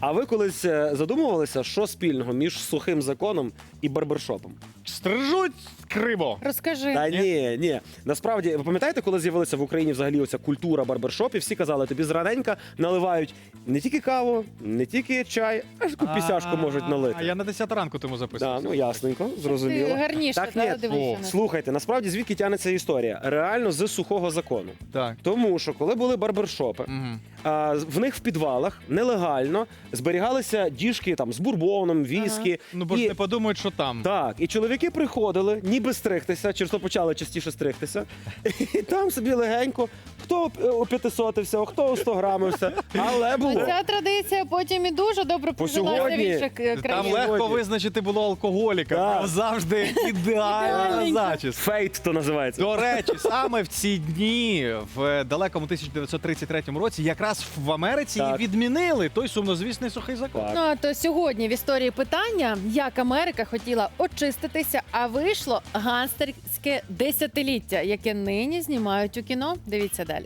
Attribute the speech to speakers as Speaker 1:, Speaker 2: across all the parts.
Speaker 1: А ви колись е, задумувалися, що спільного між сухим законом і барбершопом?
Speaker 2: Стрижуть криво.
Speaker 3: Розкажи.
Speaker 1: Та ні, ні. Насправді, ви пам'ятаєте, коли з'явилася в Україні взагалі оця культура барбершопів, всі казали, тобі зраненька наливають не тільки каву, не тільки чай, а ж таку пісяшку можуть налити.
Speaker 2: А я на 10 ранку тому
Speaker 1: Да,
Speaker 2: записував.
Speaker 1: ну ясненько, зрозуміло.
Speaker 3: Гарніше,
Speaker 1: Так,
Speaker 3: да,
Speaker 1: ні.
Speaker 3: дивишся на-
Speaker 1: Слухайте, насправді звідки тягнеться історія? Реально з сухого закону.
Speaker 2: Так.
Speaker 1: Тому що коли були барбершопи,
Speaker 2: Мгм.
Speaker 1: а, в них в підвалах нелегально зберігалися діжки там з бурбоном, віскі.
Speaker 2: Ну бо ж
Speaker 1: і,
Speaker 2: не подумають, що там.
Speaker 1: так, і чоловіки приходили, ніби стригтися, через то почали частіше стригтися. І там собі легенько, хто оп'ятисотився, хто 100 грамився, але було.
Speaker 3: Ця традиція потім і дуже добре
Speaker 1: По
Speaker 3: прижилася в інших е,
Speaker 2: Там легко визначити було алкоголіка.
Speaker 1: Так.
Speaker 2: Завжди ідеальна зачіска.
Speaker 1: Фейт то називається.
Speaker 2: До речі, саме в ці дні, в далекому 1933 році, якраз в Америці і відмінили той сумнозвісний сухий закон.
Speaker 1: Так.
Speaker 3: Ну а то сьогодні в історії питання, як Америка хотіла очиститися, а вийшло ганстерське десятиліття, яке нині знімають у кіно. Дивіться далі.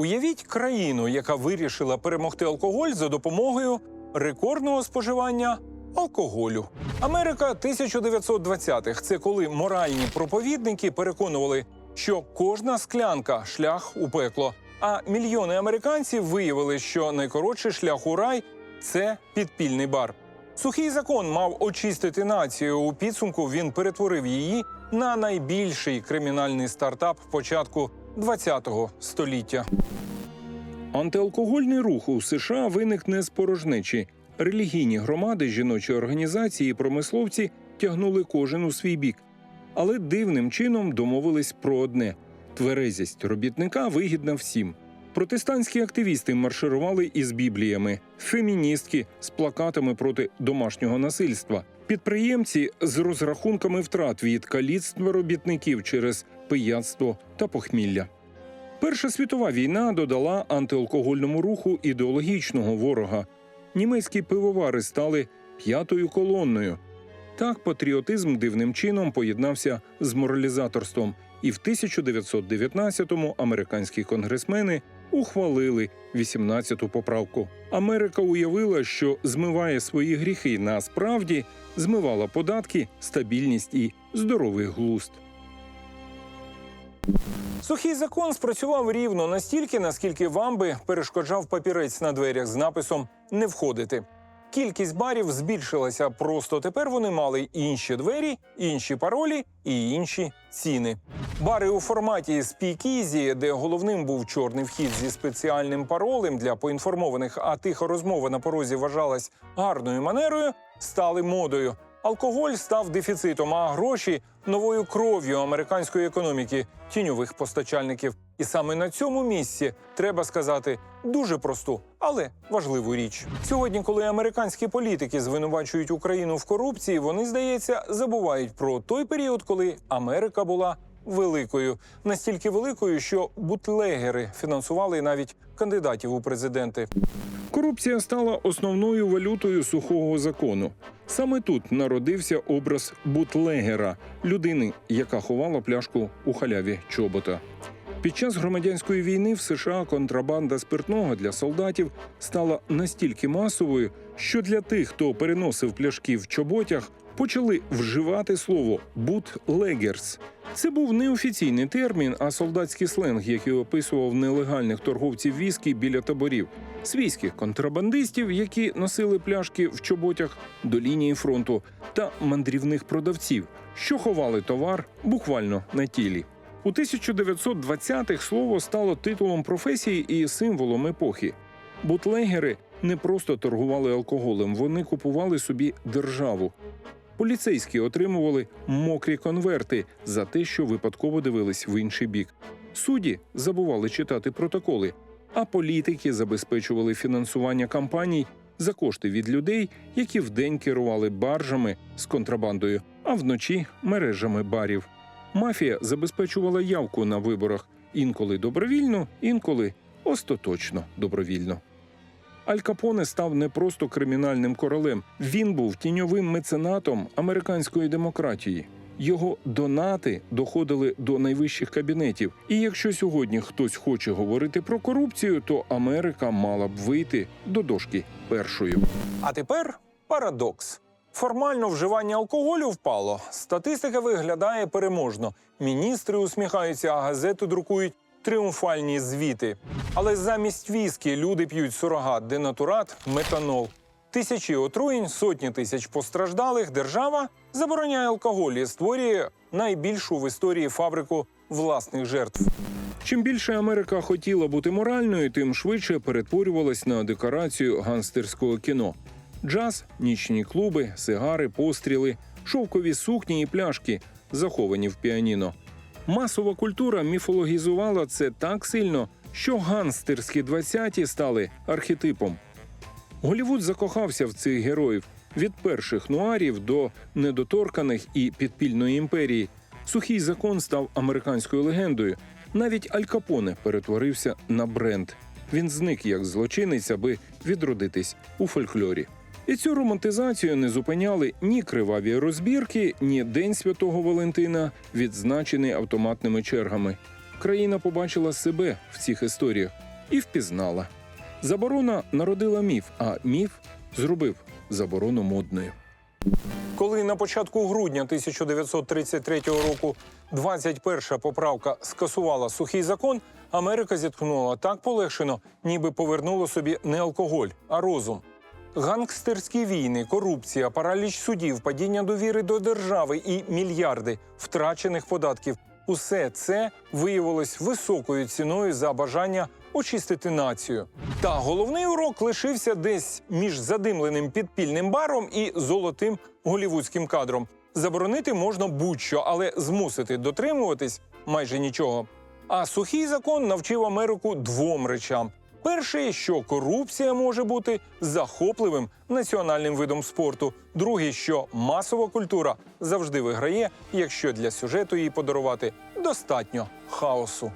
Speaker 4: Уявіть країну, яка вирішила перемогти алкоголь за допомогою рекордного споживання алкоголю. Америка 1920-х – це коли моральні проповідники переконували, що кожна склянка шлях у пекло. А мільйони американців виявили, що найкоротший шлях у рай це підпільний бар. Сухий закон мав очистити націю. У підсумку він перетворив її на найбільший кримінальний стартап початку ХХ століття. Антиалкогольний рух у США виник не з порожнечі. Релігійні громади, жіночі організації промисловці тягнули кожен у свій бік. Але дивним чином домовились про одне: тверезість робітника вигідна всім. Протестантські активісти марширували із бібліями, феміністки з плакатами проти домашнього насильства, підприємці з розрахунками втрат від каліцтва робітників через пияцтво та похмілля. Перша світова війна додала антиалкогольному руху ідеологічного ворога. Німецькі пивовари стали п'ятою колонною. Так патріотизм дивним чином поєднався з моралізаторством, і в 1919-му американські конгресмени ухвалили 18-ту поправку. Америка уявила, що змиває свої гріхи, насправді змивала податки, стабільність і здоровий глузд. Сухий закон спрацював рівно настільки, наскільки вам би перешкоджав папірець на дверях з написом Не входити. Кількість барів збільшилася, просто тепер вони мали інші двері, інші паролі і інші ціни. Бари у форматі спікізі, де головним був чорний вхід зі спеціальним паролем для поінформованих, а тиха розмова на порозі вважалась гарною манерою, стали модою. Алкоголь став дефіцитом, а гроші новою кров'ю американської економіки, тіньових постачальників. І саме на цьому місці треба сказати дуже просту, але важливу річ. Сьогодні, коли американські політики звинувачують Україну в корупції, вони здається забувають про той період, коли Америка була великою, настільки великою, що бутлегери фінансували навіть кандидатів у президенти. Корупція стала основною валютою сухого закону. Саме тут народився образ бутлегера людини, яка ховала пляшку у халяві чобота. Під час громадянської війни в США контрабанда спиртного для солдатів стала настільки масовою, що для тих, хто переносив пляшки в чоботях, почали вживати слово бутлегерс. Це був неофіційний термін, а солдатський сленг, який описував нелегальних торговців віскі біля таборів, свійських контрабандистів, які носили пляшки в чоботях до лінії фронту, та мандрівних продавців, що ховали товар буквально на тілі. У 1920-х слово стало титулом професії і символом епохи. Бутлегери не просто торгували алкоголем, вони купували собі державу. Поліцейські отримували мокрі конверти за те, що випадково дивились в інший бік. Судді забували читати протоколи, а політики забезпечували фінансування кампаній за кошти від людей, які вдень керували баржами з контрабандою, а вночі мережами барів. Мафія забезпечувала явку на виборах інколи добровільно, інколи остаточно добровільно. Аль Капоне став не просто кримінальним королем, він був тіньовим меценатом американської демократії. його донати доходили до найвищих кабінетів. І якщо сьогодні хтось хоче говорити про корупцію, то Америка мала б вийти до дошки першою. А тепер парадокс. Формально вживання алкоголю впало. Статистика виглядає переможно. Міністри усміхаються, а газети друкують тріумфальні звіти. Але замість віскі люди п'ють сурогат, денатурат, метанол. Тисячі отруєнь, сотні тисяч постраждалих. Держава забороняє алкоголь і створює найбільшу в історії фабрику власних жертв. Чим більше Америка хотіла бути моральною, тим швидше перетворювалась на декорацію ганстерського кіно. Джаз, нічні клуби, сигари, постріли, шовкові сукні і пляшки, заховані в піаніно. Масова культура міфологізувала це так сильно, що ганстерські 20-ті стали архетипом. Голівуд закохався в цих героїв від перших нуарів до недоторканих і підпільної імперії. Сухий закон став американською легендою. Навіть Аль Капоне перетворився на бренд. Він зник як злочинець, аби відродитись у фольклорі. І цю романтизацію не зупиняли ні криваві розбірки, ні День Святого Валентина, відзначений автоматними чергами. Країна побачила себе в цих історіях і впізнала. Заборона народила міф, а міф зробив заборону модною. Коли на початку грудня 1933 року 21-ша поправка скасувала сухий закон, Америка зітхнула так полегшено, ніби повернула собі не алкоголь, а розум. Гангстерські війни, корупція, параліч судів, падіння довіри до держави і мільярди втрачених податків усе це виявилось високою ціною за бажання очистити націю. Та головний урок лишився десь між задимленим підпільним баром і золотим голівудським кадром. Заборонити можна будь-що, але змусити дотримуватись майже нічого. А сухий закон навчив Америку двом речам: перший, що корупція може бути захопливим національним видом спорту. Другий, що масова культура завжди виграє, якщо для сюжету їй подарувати достатньо хаосу.